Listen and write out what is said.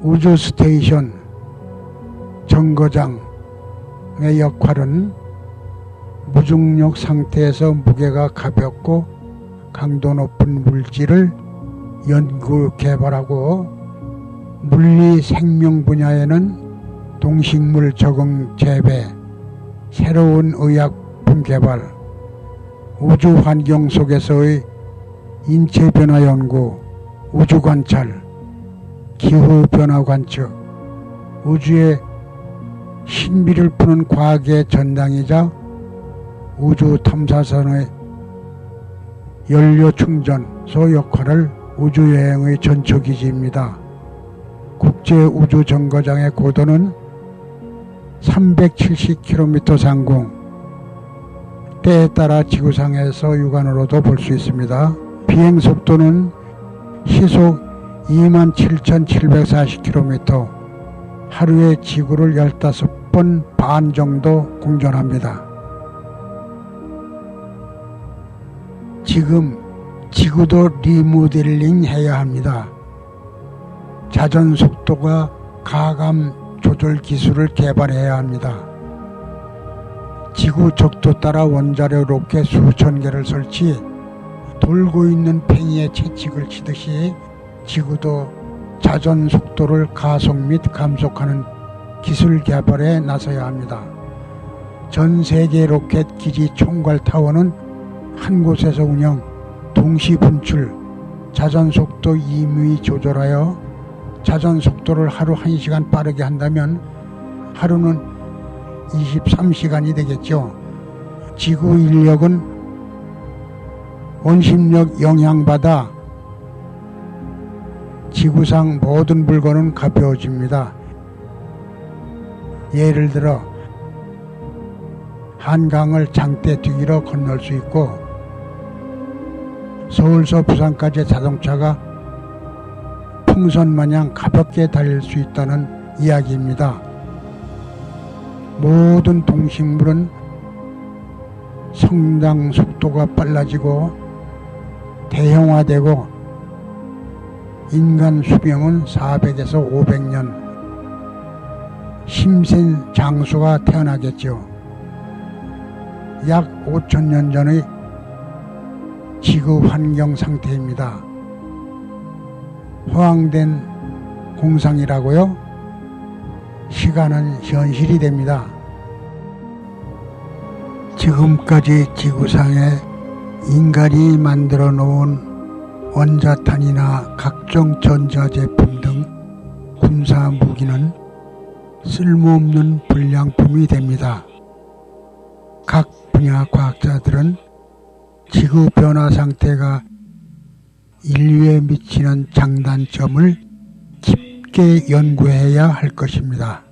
우주 스테이션 정거장의 역할은 무중력 상태에서 무게가 가볍고 강도 높은 물질을 연구 개발하고 물리 생명 분야에는 동식물 적응 재배, 새로운 의약품 개발, 우주 환경 속에서의 인체 변화 연구, 우주 관찰, 기후 변화 관측, 우주의 신비를 푸는 과학의 전당이자 우주 탐사선의 연료 충전소 역할을 우주여행의 전초기지입니다. 국제우주정거장의 고도는 370km 상공, 때에 따라 지구상에서 육안으로도 볼 수 있습니다. 비행 속도는 시속 27,740km, 하루에 지구를 15번 반 정도 공전합니다. 지금 지구도 리모델링 해야 합니다. 자전 속도가 가감 조절 기술을 개발해야 합니다. 지구 적도 따라 원자력 로켓 수천 개를 설치, 돌고 있는 팽이에 채찍을 치듯이 지구도 자전 속도를 가속 및 감속하는 기술 개발에 나서야 합니다. 전 세계 로켓 기지 총괄 타워는 한 곳에서 운영, 동시 분출, 자전 속도 임의 조절하여 자전 속도를 하루 1시간 빠르게 한다면 하루는 23시간이 되겠죠. 지구 인력은 원심력 영향받아 지구상 모든 물건은 가벼워집니다. 예를 들어 한강을 장대 뛰기로 건널 수 있고 서울서 부산까지 자동차가 풍선 마냥 가볍게 달릴 수 있다는 이야기입니다. 모든 동식물은 성장 속도가 빨라지고 대형화되고 인간 수명은 400에서 500년 심센 장수가 태어나겠죠. 약 5천년 전의 지구 환경 상태입니다. 허황된 공상이라고요? 시간은 현실이 됩니다. 지금까지 지구상에 인간이 만들어 놓은 원자탄이나 각종 전자제품 등 군사 무기는 쓸모없는 불량품이 됩니다. 각 분야 과학자들은 지구 변화 상태가 인류에 미치는 장단점을 깊게 연구해야 할 것입니다.